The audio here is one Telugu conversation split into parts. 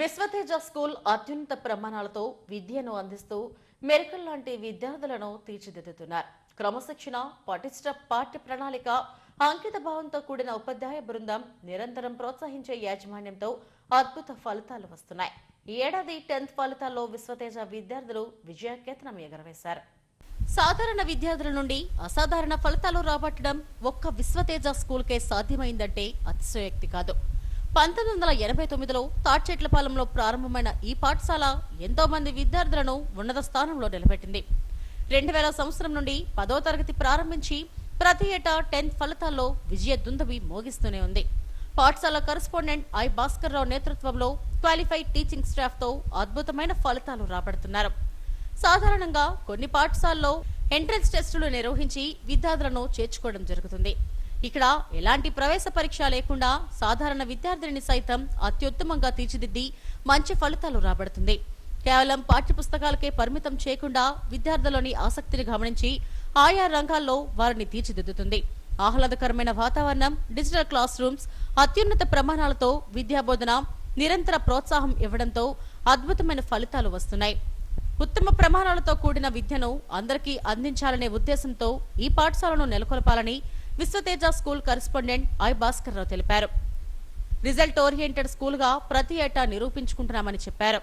విశ్వతేజ స్కూల్ అత్యున్నత ప్రమాణాలతో విద్యను అందిస్తూ మెరికల్ లాంటి విద్యార్థులను తీర్చిదిద్దుతున్నారు. క్రమశిక్షణ పటిష్ట పాఠ్య ప్రణాళిక అంకిత భావంతో కూడిన ఉపాధ్యాయ బృందం నిరంతరం ప్రోత్సహించే యాజమాన్యంతో అద్భుత ఫలితాలు వస్తున్నాయి. ఈ ఏడాది టెన్త్ ఫలితాల్లో విశ్వతేజ విద్యార్థులు విజయకేతనం ఎగరవేశారు. సాధారణ విద్యార్థుల నుండి అసాధారణ ఫలితాలు రాబట్టడం ఒక్క విశ్వతేజ స్కూల్కే సాధ్యమైందంటే అతిశయోక్తి కాదు. పంతొమ్మిది వందల ఎనభై తొమ్మిదిలో తాడ్చెట్లపాలెంలో ప్రారంభమైన ఈ పాఠశాల ఎంతో మంది విద్యార్థులను ఉన్నత స్థానంలో నిలబెట్టింది. రెండు వేల సంవత్సరం నుండి పదో తరగతి ప్రారంభించి ప్రతి ఏటా టెన్త్ ఫలితాల్లో విజయ దుందవి మోగిస్తూనే ఉంది. పాఠశాల కరస్పాండెంట్ ఐ భాస్కర్ రావు నేతృత్వంలో క్వాలిఫైడ్ టీచింగ్ స్టాఫ్తో అద్భుతమైన ఫలితాలు రాబడుతున్నారు. సాధారణంగా కొన్ని పాఠశాలలో ఎంట్రన్స్ టెస్టులు నిర్వహించి విద్యార్థులను చేర్చుకోవడం జరుగుతుంది. ఇక్కడ ఎలాంటి ప్రవేశ పరీక్ష లేకుండా సాధారణ విద్యార్థిని సైతం అత్యుత్తమంగా తీర్చిదిద్ది మంచి ఫలితాలు రాబడుతుంది. కేవలం పాఠ్యపుస్తకాలకే పరిమితం చేయకుండా విద్యార్థులని ఆసక్తిని గమనించి ఆయా రంగాల్లో వారిని తీర్చిదిద్దుతుంది. ఆహ్లాదకరమైన వాతావరణం డిజిటల్ క్లాస్ రూమ్స్ అత్యున్నత ప్రమాణాలతో విద్యాబోధన నిరంతర ప్రోత్సాహం ఇవ్వడంతో అద్భుతమైన ఫలితాలు వస్తున్నాయి. ఉత్తమ ప్రమాణాలతో కూడిన విద్యను అందరికీ అందించాలనే ఉద్దేశంతో ఈ పాఠశాలను నెలకొల్పాలని Vishwateja school correspondent I Bhaskar Rao తెలిపారు. రిజల్ట్ ఓరియంటెడ్ స్కూల్గా ప్రతి ఏటా నిరూపించుకుంటున్నామని చెప్పారు.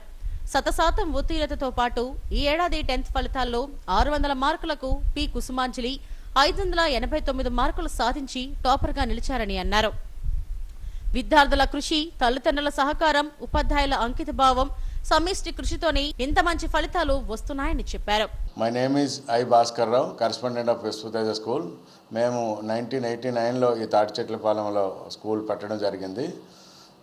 శతశాతం ఉత్తీర్ణతతో పాటు ఈ ఏడాది టెన్త్ ఫలితాల్లో ఆరు వందల మార్కులకు పి కుసుమాంజలి ఐదు వందల ఎనభై తొమ్మిది మార్కులు సాధించి టాపర్గా నిలిచారని అన్నారు. విద్యార్థుల కృషి తల్లిదండ్రుల సహకారం ఉపాధ్యాయుల అంకిత భావం సమిష్టి కృషితోనే ఇంత మంచి ఫలితాలు వస్తున్నాయని చెప్పారు. My name is I Bhaskar Rao correspondent of Vishwateja school మేము నైన్టీన్ ఎయిటీ నైన్లో ఈ తాటిచెట్లపాలెంలో స్కూల్ పెట్టడం జరిగింది.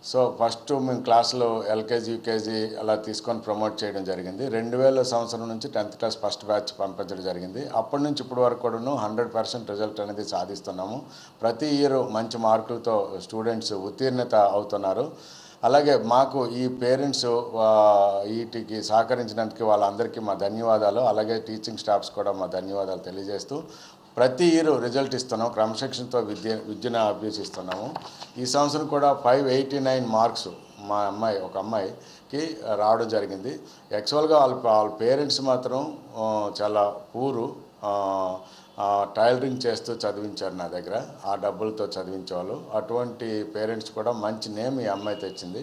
సో ఫస్ట్ మేము క్లాసులో ఎల్కేజీ యూకేజీ అలా తీసుకొని ప్రమోట్ చేయడం జరిగింది. రెండు వేల సంవత్సరం నుంచి టెన్త్ క్లాస్ ఫస్ట్ బ్యాచ్ పంపించడం జరిగింది. అప్పటి నుంచి ఇప్పటి వరకు కూడాను హండ్రెడ్ పర్సెంట్ రిజల్ట్ అనేది సాధిస్తున్నాము. ప్రతి ఇయర్ మంచి మార్కులతో స్టూడెంట్స్ ఉత్తీర్ణత అవుతున్నారు. అలాగే మాకు ఈ పేరెంట్స్ వీటికి సహకరించినందుకు వాళ్ళందరికీ మా ధన్యవాదాలు. అలాగే టీచింగ్ స్టాఫ్స్ కూడా మా ధన్యవాదాలు తెలియజేస్తూ ప్రతి ఇయర్ రిజల్ట్ ఇస్తున్నాం క్రమశిక్షణతో విద్య విద్యను అభ్యసిస్తున్నాము. ఈ సంవత్సరం కూడా ఫైవ్ ఎయిటీ నైన్ మార్క్స్ మా అమ్మాయి ఒక అమ్మాయికి రావడం జరిగింది. యాక్చువల్గా వాళ్ళ వాళ్ళ పేరెంట్స్ మాత్రం చాలా పూరు టైలరింగ్ చేస్తూ చదివించారు నా దగ్గర ఆ డబ్బులతో చదివించేవాళ్ళు. అటువంటి పేరెంట్స్ కూడా మంచి నేమ్ ఈ అమ్మాయి తెచ్చింది.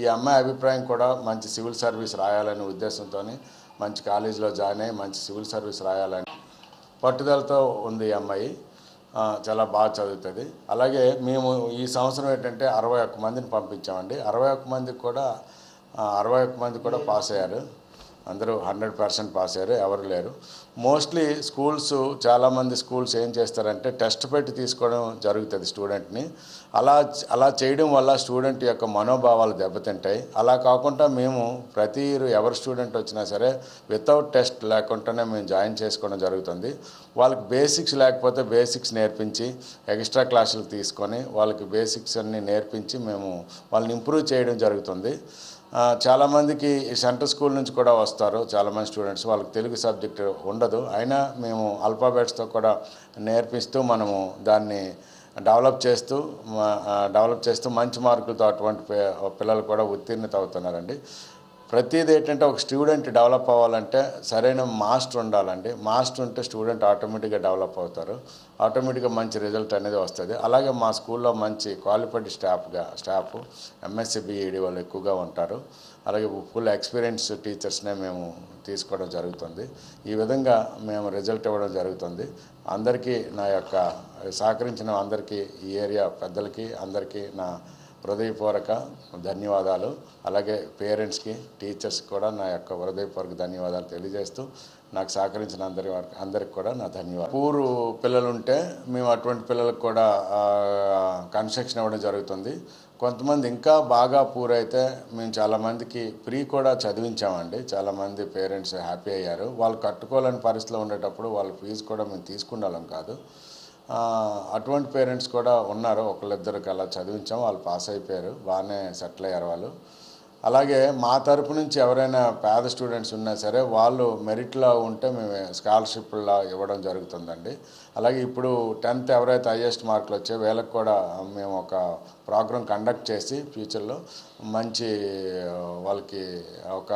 ఈ అమ్మాయి అభిప్రాయం కూడా మంచి సివిల్ సర్వీస్ రాయాలనే ఉద్దేశంతో మంచి కాలేజీలో జాయిన్ అయ్యి మంచి సివిల్ సర్వీస్ రాయాలని పట్టుదలతో ఉంది ఈ అమ్మాయి. చాలా బాగా చదువుతుంది. అలాగే మేము ఈ సంవత్సరం ఏంటంటే అరవై ఒక్క మందిని పంపించామండి. అరవై ఒక్క మందికి కూడా అరవై ఒక్క మంది కూడా పాస్ అయ్యారు. అందరూ హండ్రెడ్ పర్సెంట్ పాస్ అయ్యారు ఎవరు లేరు. మోస్ట్లీ స్కూల్స్ చాలామంది స్కూల్స్ ఏం చేస్తారంటే టెస్ట్ పెట్టి తీసుకోవడం జరుగుతుంది స్టూడెంట్ని. అలా అలా చేయడం వల్ల స్టూడెంట్ యొక్క మనోభావాలు దెబ్బతింటాయి. అలా కాకుండా మేము ప్రతి ఎవరు స్టూడెంట్ వచ్చినా సరే వితౌట్ టెస్ట్ లేకుండానే మేము జాయిన్ చేసుకోవడం జరుగుతుంది. వాళ్ళకి బేసిక్స్ లేకపోతే బేసిక్స్ నేర్పించి ఎక్స్ట్రా క్లాసులు తీసుకొని వాళ్ళకి బేసిక్స్ అన్ని నేర్పించి మేము వాళ్ళని ఇంప్రూవ్ చేయడం జరుగుతుంది. చాలామందికి ఈ స్కూల్ నుంచి కూడా వస్తారు. చాలామంది స్టూడెంట్స్. వాళ్ళకి తెలుగు సబ్జెక్ట్ ఉండదు. అయినా మేము అల్ఫాబెట్స్తో కూడా నేర్పిస్తూ మనము దాన్ని డెవలప్ చేస్తూ డెవలప్ చేస్తూ మంచి మార్కులతో అటువంటి పిల్లలు కూడా ఉత్తీర్ణత అవుతున్నారండి ప్రతిది ఏంటంటే ఒక స్టూడెంట్ డెవలప్ అవ్వాలంటే సరైన మాస్టర్ ఉండాలండి. మాస్టర్ ఉంటే స్టూడెంట్ ఆటోమేటిక్గా డెవలప్ అవుతారు. ఆటోమేటిక్గా మంచి రిజల్ట్ అనేది వస్తుంది. అలాగే మా స్కూల్లో మంచి క్వాలిఫైడ్ స్టాఫ్గా స్టాఫ్ ఎంఎస్సి బిఈడి వాళ్ళు ఎక్కువగా ఉంటారు. అలాగే ఫుల్ ఎక్స్పీరియన్స్ టీచర్స్నే మేము తీసుకోవడం జరుగుతుంది. ఈ విధంగా మేము రిజల్ట్ ఇవ్వడం జరుగుతుంది. అందరికీ నా యొక్క సహకరించిన అందరికీ ఈ ఏరియా పెద్దలకి అందరికీ నా హృదయపూర్వక ధన్యవాదాలు. అలాగే పేరెంట్స్కి టీచర్స్కి కూడా నా యొక్క హృదయపూర్వక ధన్యవాదాలు తెలియజేస్తూ నాకు సహకరించిన అందరి వారికి అందరికి కూడా నా ధన్యవాదాలు. పూరు పిల్లలు ఉంటే మేము అటువంటి పిల్లలకు కూడా కన్స్ట్రక్షన్ ఇవ్వడం జరుగుతుంది. కొంతమంది ఇంకా బాగా పూరైతే మేము చాలామందికి ఫ్రీ కూడా చదివించామండి. చాలామంది పేరెంట్స్ హ్యాపీ అయ్యారు. వాళ్ళు కట్టుకోలేని పరిస్థితిలో ఉండేటప్పుడు వాళ్ళ ఫీజు కూడా మేము తీసుకుండాలం కాదు. అటువంటి పేరెంట్స్ కూడా ఉన్నారు. ఒకళ్ళిద్దరికి అలా చదివించాం వాళ్ళు పాస్ అయిపోయారు. బాగానే సెటిల్ అయ్యారు వాళ్ళు. అలాగే మా తరపు నుంచి ఎవరైనా పేద స్టూడెంట్స్ ఉన్నా సరే వాళ్ళు మెరిట్లో ఉంటే మేము స్కాలర్షిప్లా ఇవ్వడం జరుగుతుందండి. అలాగే ఇప్పుడు టెన్త్ ఎవరైతే హయ్యెస్ట్ మార్కులు వచ్చాయో వీళ్ళకి కూడా మేము ఒక ప్రోగ్రామ్ కండక్ట్ చేసి ఫ్యూచర్లో మంచి వాళ్ళకి ఒక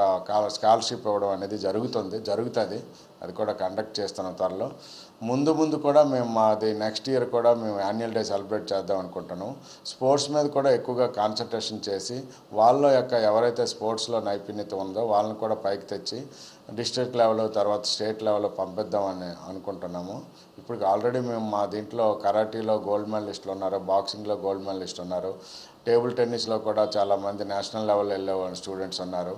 స్కాలర్షిప్ ఇవ్వడం అనేది జరుగుతుంది జరుగుతుంది. అది కూడా కండక్ట్ చేస్తున్నాం త్వరలో. ముందు ముందు కూడా మేము మాది నెక్స్ట్ ఇయర్ కూడా మేము యాన్యువల్ డే సెలబ్రేట్ చేద్దాం అనుకుంటున్నాం స్పోర్ట్స్ మీద కూడా ఎక్కువగా కాన్సన్ట్రేషన్ చేసి వాళ్ళ యొక్క ఎవరైతే స్పోర్ట్స్లో నైపుణ్యత ఉందో వాళ్ళని కూడా పైకి తెచ్చి డిస్ట్రిక్ట్ లెవెల్ తర్వాత స్టేట్ లెవెల్లో పంపిద్దామని అనుకుంటున్నాము. ఇప్పుడు ఆల్రెడీ మేము మా దీంట్లో కరాటీలో గోల్డ్ మెడలిస్టులు ఉన్నారు బాక్సింగ్లో గోల్డ్ మెడలిస్ట్ ఉన్నారు టేబుల్ టెన్నిస్లో కూడా చాలామంది నేషనల్ లెవెల్ వెళ్ళే స్టూడెంట్స్ ఉన్నారు.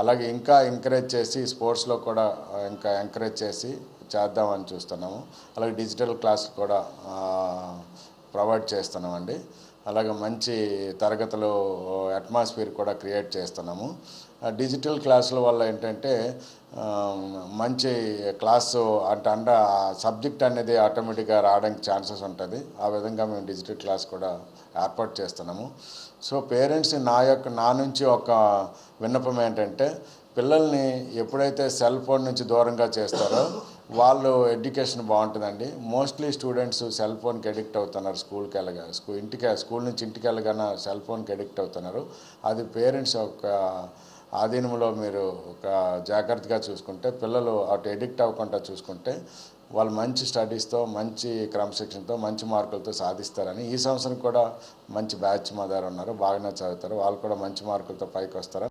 అలాగే ఇంకా ఎంకరేజ్ చేసి స్పోర్ట్స్లో కూడా ఇంకా ఎంకరేజ్ చేసి చేద్దామని చూస్తున్నాము. అలాగే డిజిటల్ క్లాస్ కూడా ప్రొవైడ్ చేస్తున్నామండి. అలాగే మంచి తరగతులు అట్మాస్ఫియర్ కూడా క్రియేట్ చేస్తున్నాము. డిజిటల్ క్లాసుల వల్ల ఏంటంటే మంచి క్లాసు అంటే అండ సబ్జెక్ట్ అనేది ఆటోమేటిక్గా రావడానికి ఛాన్సెస్ ఉంటుంది. ఆ విధంగా మేము డిజిటల్ క్లాస్ కూడా ఏర్పాటు చేస్తున్నాము. సో పేరెంట్స్ నా యొక్క నా నుంచి ఒక విన్నపం ఏంటంటే పిల్లల్ని ఎప్పుడైతే సెల్ ఫోన్ నుంచి దూరంగా చేస్తారో వాళ్ళు ఎడ్యుకేషన్ బాగుంటుందండి. మోస్ట్లీ స్టూడెంట్స్ సెల్ ఫోన్కి అడిక్ట్ అవుతున్నారు స్కూల్కి వెళ్ళగా స్కూల్ ఇంటికి స్కూల్ నుంచి ఇంటికి వెళ్ళగానే సెల్ ఫోన్కి అడిక్ట్ అవుతున్నారు. అది పేరెంట్స్ యొక్క ఆధీనంలో మీరు ఒక జాగ్రత్తగా చూసుకుంటే పిల్లలు అటు ఎడిక్ట్ అవ్వకుండా చూసుకుంటే వాళ్ళు మంచి స్టడీస్తో మంచి క్రమశిక్షణతో మంచి మార్కులతో సాధిస్తారని ఈ సంవత్సరం కూడా మంచి బ్యాచ్ మా దగ్గర ఉన్నారు. బాగానే చదువుతారు. వాళ్ళు కూడా మంచి మార్కులతో పైకి వస్తారు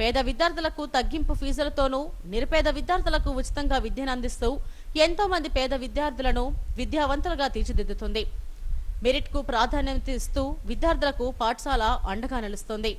పేద విద్యార్థులకు తగ్గింపు ఫీజులతోనూ నిరుపేద విద్యార్థులకు ఉచితంగా విద్యను అందిస్తూ ఎంతో మంది పేద విద్యార్థులను విద్యావంతులుగా తీర్చిదిద్దుతుంది. మెరిట్కు ప్రాధాన్యత ఇస్తూ విద్యార్థులకు పాఠశాల అండగా నిలుస్తుంది.